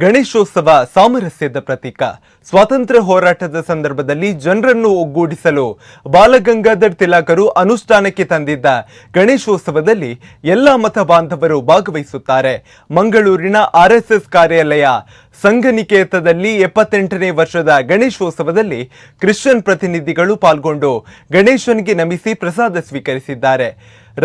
ಗಣೇಶೋತ್ಸವ ಸಾಮರಸ್ಯದ ಪ್ರತೀಕ. ಸ್ವಾತಂತ್ರ್ಯ ಹೋರಾಟದ ಸಂದರ್ಭದಲ್ಲಿ ಜನರನ್ನು ಒಗ್ಗೂಡಿಸಲು ಬಾಲಗಂಗಾಧರ್ ತಿಲಕರು ಅನುಷ್ಠಾನಕ್ಕೆ ತಂದಿದ್ದ ಗಣೇಶೋತ್ಸವದಲ್ಲಿ ಎಲ್ಲ ಮತ ಬಾಂಧವರು ಭಾಗವಹಿಸುತ್ತಾರೆ. ಮಂಗಳೂರಿನ ಆರ್ಎಸ್ಎಸ್ ಕಾರ್ಯಾಲಯ ಸಂಘನಿಕೇತದಲ್ಲಿ ಎಪ್ಪತ್ತೆಂಟನೇ ವರ್ಷದ ಗಣೇಶೋತ್ಸವದಲ್ಲಿ ಕ್ರಿಶ್ಚಿಯನ್ ಪ್ರತಿನಿಧಿಗಳು ಪಾಲ್ಗೊಂಡು ಗಣೇಶನಿಗೆ ನಮಿಸಿ ಪ್ರಸಾದ ಸ್ವೀಕರಿಸಿದ್ದಾರೆ.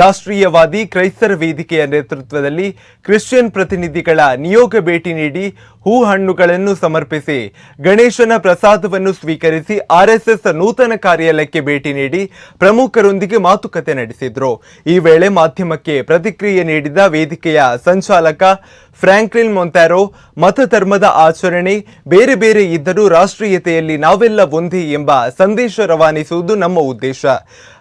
ರಾಷ್ಟ್ರೀಯವಾದಿ ಕ್ರೈಸ್ತರ ವೇದಿಕೆಯ ನೇತೃತ್ವದಲ್ಲಿ ಕ್ರಿಶ್ಚಿಯನ್ ಪ್ರತಿನಿಧಿಗಳ ನಿಯೋಗ ಭೇಟಿ ನೀಡಿ ಹೂ ಹಣ್ಣುಗಳನ್ನು ಸಮರ್ಪಿಸಿ, ಗಣೇಶನ ಪ್ರಸಾದವನ್ನು ಸ್ವೀಕರಿಸಿ ಆರ್ಎಸ್ಎಸ್ ನೂತನ ಕಾರ್ಯಾಲಯಕ್ಕೆ ಭೇಟಿ ನೀಡಿ ಪ್ರಮುಖರೊಂದಿಗೆ ಮಾತುಕತೆ ನಡೆಸಿದ್ರು. ಈ ವೇಳೆ ಮಾಧ್ಯಮಕ್ಕೆ ಪ್ರತಿಕ್ರಿಯೆ ನೀಡಿದ ವೇದಿಕೆಯ ಸಂಚಾಲಕ ಫ್ರಾಂಕ್ಲಿನ್ ಮೊಂಟ್ಯಾರೋ ಮತಧರ್ಮದ ಆಚರಣೆ ಬೇರೆ ಬೇರೆ ಇದ್ದರೂ ರಾಷ್ಟ್ರೀಯತೆಯಲ್ಲಿ ನಾವೆಲ್ಲ ಒಂದೇ ಎಂಬ ಸಂದೇಶ ರವಾನಿಸುವುದು ನಮ್ಮ ಉದ್ದೇಶ.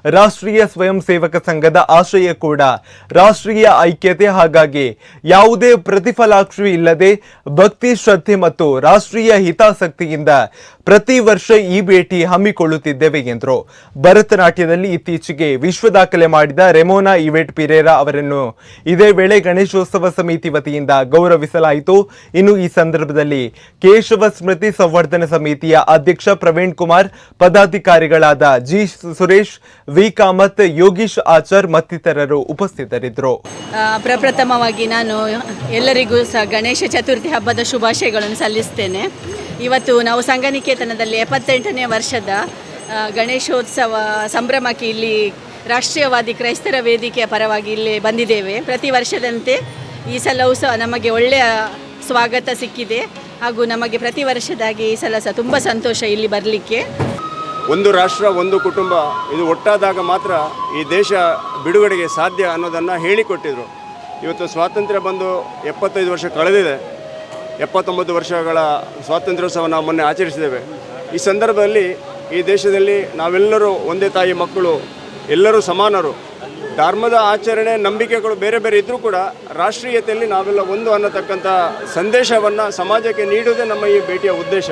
ರಾಷ್ಟ್ರೀಯ ಸ್ವಯಂ ಸೇವಕ ಸಂಘದ ಆಶಯ ಕೂಡ ರಾಷ್ಟ್ರೀಯ ಐಕ್ಯತೆ. ಹಾಗಾಗಿ ಯಾವುದೇ ಪ್ರತಿಫಲಾಕ್ಷಿ ಇಲ್ಲದೆ ಭಕ್ತಿ, ಶ್ರದ್ಧೆ ಮತ್ತು ರಾಷ್ಟ್ರೀಯ ಹಿತಾಸಕ್ತಿಯಿಂದ ಪ್ರತಿ ವರ್ಷ ಈ ಭೇಟಿ ಹಮ್ಮಿಕೊಳ್ಳುತ್ತಿದ್ದೇವೆ ಎಂದರು. ಭರತನಾಟ್ಯದಲ್ಲಿ ಇತ್ತೀಚೆಗೆ ವಿಶ್ವ ದಾಖಲೆ ಮಾಡಿದ ರೆಮೋನಾ ಇವೆಟ್ ಪಿರೇರಾ ಅವರನ್ನು ಇದೇ ವೇಳೆ ಗಣೇಶೋತ್ಸವ ಸಮಿತಿ ವತಿಯಿಂದ ಗೌರವಿಸಲಾಯಿತು. ಇನ್ನು ಈ ಸಂದರ್ಭದಲ್ಲಿ ಕೇಶವ ಸ್ಮೃತಿ ಸಂವರ್ಧನ ಸಮಿತಿಯ ಅಧ್ಯಕ್ಷ ಪ್ರವೀಣ್ ಕುಮಾರ್, ಪದಾಧಿಕಾರಿಗಳಾದ ಜಿ ಸುರೇಶ್, ವಿ ಕಾಮತ್, ಯೋಗೀಶ್ ಆಚಾರ್ ಮತ್ತಿತರರು ಉಪಸ್ಥಿತರಿದ್ದರು. ಪ್ರಪ್ರಥಮವಾಗಿ ನಾನು ಎಲ್ಲರಿಗೂ ಸಹ ಗಣೇಶ ಚತುರ್ಥಿ ಹಬ್ಬದ ಶುಭಾಶಯಗಳನ್ನು ಸಲ್ಲಿಸ್ತೇನೆ. ಇವತ್ತು ನಾವು ಸಂಘನಿಕೇತನದಲ್ಲಿ ಎಪ್ಪತ್ತೆಂಟನೇ ವರ್ಷದ ಗಣೇಶೋತ್ಸವ ಸಂಭ್ರಮಕ್ಕೆ ಇಲ್ಲಿ ರಾಷ್ಟ್ರೀಯವಾದಿ ಕ್ರೈಸ್ತರ ವೇದಿಕೆಯ ಪರವಾಗಿ ಇಲ್ಲಿ ಬಂದಿದ್ದೇವೆ. ಪ್ರತಿ ವರ್ಷದಂತೆ ಈ ಸಲವೂ ಸಹ ನಮಗೆ ಒಳ್ಳೆಯ ಸ್ವಾಗತ ಸಿಕ್ಕಿದೆ ಹಾಗೂ ನಮಗೆ ಪ್ರತಿ ವರ್ಷದಾಗಿ ಈ ಸಲ ಸಹ ತುಂಬ ಸಂತೋಷ ಇಲ್ಲಿ ಬರಲಿಕ್ಕೆ. ಒಂದು ರಾಷ್ಟ್ರ, ಒಂದು ಕುಟುಂಬ, ಇದು ಒಟ್ಟಾದಾಗ ಮಾತ್ರ ಈ ದೇಶ ಬಿಡುಗಡೆಗೆ ಸಾಧ್ಯ ಅನ್ನೋದನ್ನು ಹೇಳಿಕೊಟ್ಟಿದ್ರು. ಇವತ್ತು ಸ್ವಾತಂತ್ರ್ಯ ಬಂದು ಎಪ್ಪತ್ತೈದು ವರ್ಷ ಕಳೆದಿದೆ. ಎಪ್ಪತ್ತೊಂಬತ್ತು ವರ್ಷಗಳ ಸ್ವಾತಂತ್ರ್ಯೋತ್ಸವ ನಾವು ಮೊನ್ನೆ ಆಚರಿಸಿದ್ದೇವೆ. ಈ ಸಂದರ್ಭದಲ್ಲಿ ಈ ದೇಶದಲ್ಲಿ ನಾವೆಲ್ಲರೂ ಒಂದೇ ತಾಯಿ ಮಕ್ಕಳು, ಎಲ್ಲರೂ ಸಮಾನರು. ಧರ್ಮದ ಆಚರಣೆ, ನಂಬಿಕೆಗಳು ಬೇರೆ ಬೇರೆ ಇದ್ದರೂ ಕೂಡ ರಾಷ್ಟ್ರೀಯತೆಯಲ್ಲಿ ನಾವೆಲ್ಲ ಒಂದು ಅನ್ನತಕ್ಕಂಥ ಸಂದೇಶವನ್ನು ಸಮಾಜಕ್ಕೆ ನೀಡುವುದೇ ನಮ್ಮ ಈ ಭೇಟಿಯ ಉದ್ದೇಶ.